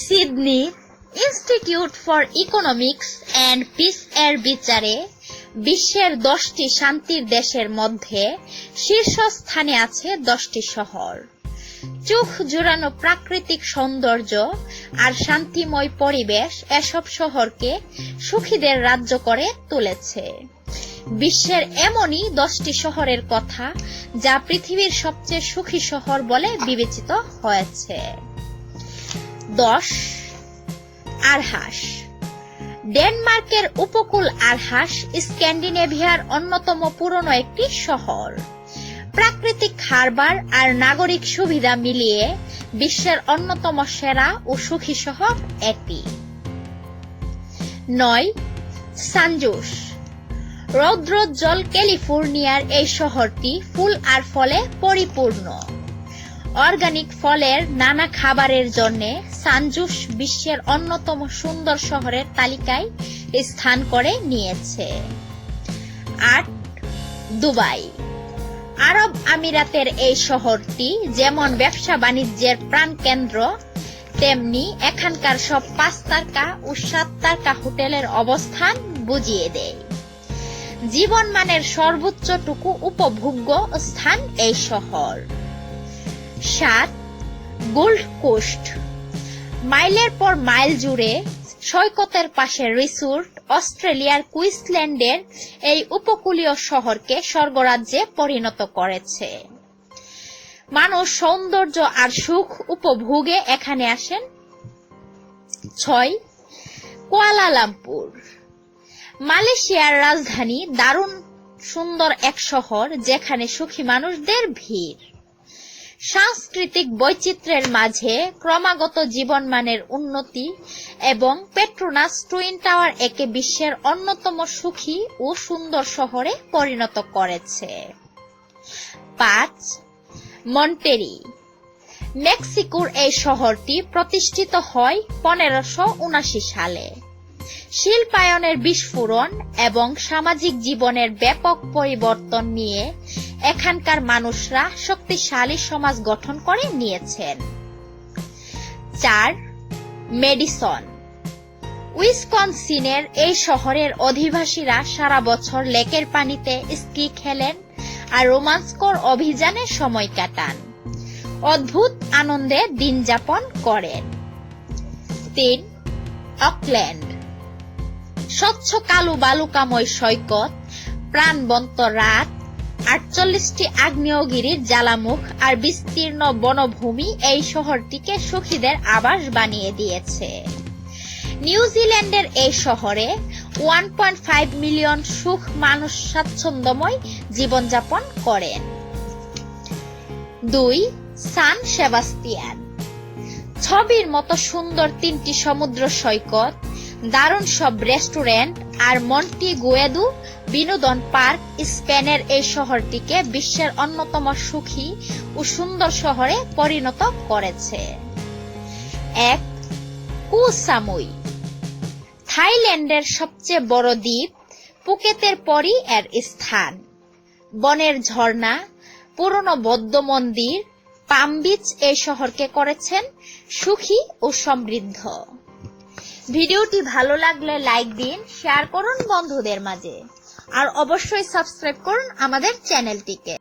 Sydney Institute for Economics and Peace এর বিচারে বিশ্বের দশটি শান্তির দেশের মধ্যে শীর্ষস্থানে আছে দশটি শহর। চোখ জোড়ানো প্রাকৃতিক সৌন্দর্য আর শান্তিময় পরিবেশ এসব শহরকে সুখীদের রাজ্য করে তুলেছে। বিশ্বের এমনই দশটি শহরের কথা যা পৃথিবীর সবচেয়ে সুখী শহর বলে বিবেচিত হয়েছে। দশ আরহাস। ডেনমার্কের উপকূল আরহাস স্ক্যান্ডিনেভিয়ার অন্যতম পুরনো একটি শহর। প্রাকৃতিক হারবার আর নাগরিক সুবিধা মিলিয়ে বিশ্বের অন্যতম সেরা ও সুখী শহর এটি নয় সানজুস রৌদ্রোজ্জ্বল ক্যালিফোর্নিয়ার এই শহরটি ফুল আর ফলে পরিপূর্ণ। অর্গানিক ফলের নানা খাবারের জন্য সানজুস বিশ্বের অন্যতম সুন্দর শহরের তালিকায় স্থান করে নিয়েছে। আট, দুবাই। আরব আমিরাতের এই শহরটি যেমন ব্যবসা বাণিজ্যের প্রাণকেন্দ্র, তেমনি এখানকার সব পাঁচ তারকা ও সাত তারকা হোটেলের অবস্থান বুঝিয়ে দেয়। জীবনমানের সর্বোচ্চটুকু উপভোগ্য স্থান এই শহর। সাত, গোল্ড কোস্ট। মাইলের পর মাইল জুড়ে সৈকতের পাশে রিসোর্ট, অস্ট্রেলিয়ার কুইন্সল্যান্ডের এই উপকূলীয় শহরকে স্বর্গরাজ্যে পরিণত করেছে। মানুষ সৌন্দর্য আর সুখ উপভোগে এখানে আসেন। ছয়, কুয়ালালামপুর। মালয়েশিয়ার রাজধানী দারুণ সুন্দর এক শহর যেখানে সুখী মানুষদের ভিড়। সাংস্কৃতিক বৈচিত্র্যের মাঝে ক্রমাগত জীবনমানের উন্নতি এবং পেট্রোনাস টুইন টাওয়ার একে বিশ্বের অন্যতম সুখী ও সুন্দর শহরে পরিণত করেছে। পাঁচ, মন্টেরি। মেক্সিকোর এই শহরটি প্রতিষ্ঠিত হয় পনেরোশো উনাশি সালে। শিল্পায়নের বিস্ফোরণ এবং সামাজিক জীবনের ব্যাপক পরিবর্তন নিয়ে এখানকার মানুষরা শক্তিশালী সমাজ গঠন করে নিয়েছেন। চার, মেডিসন। উইসকনসিনের এই শহরের অধিবাসীরা সারা বছর লেকের পানিতে স্কি খেলেন আর রোমাঞ্চকর অভিযানে সময় কাটান। অদ্ভুত আনন্দে দিন যাপন করেন। তিন, অকল্যান্ড। স্বচ্ছ কালো বালুকাময় সৈকত, প্রাণবন্ত রাত আটচল্লিশটি আগ্নেয়গিরির জ্বালামুখ আর বিস্তীর্ণ বনভূমি এই শহরটিকে সুখীদের আবাস বানিয়ে দিয়েছে। নিউজিল্যান্ডের এই শহরে ওয়ান পয়েন্ট ফাইভ মিলিয়ন সুখ মানুষ স্বাচ্ছন্দ্যময় জীবনযাপন করেন। দুই, সান সেবাস্তিয়ান। ছবির মতো সুন্দর তিনটি সমুদ্র সৈকত, দারুণ সব রেস্টুরেন্ট আর মন্টি গুয়েদু বিনোদন পার্ক স্পেনের এই শহরটিকে বিশ্বের অন্যতম সুখী ও সুন্দর শহরে পরিণত করেছে। এক, কুসামুই। থাইল্যান্ডের সবচেয়ে বড় দ্বীপ, পুকেতের পরই এর স্থান। বনের ঝর্ণা, পুরনো বৌদ্ধ মন্দির, পাম বিচ এই শহরকে করেছেন সুখী ও সমৃদ্ধ। ভিডিওটি ভালো লাগলে লাইক দিন, শেয়ার করুন বন্ধুদের মাঝে। আর অবশ্যই সাবস্ক্রাইব করুন আমাদের চ্যানেলটিকে।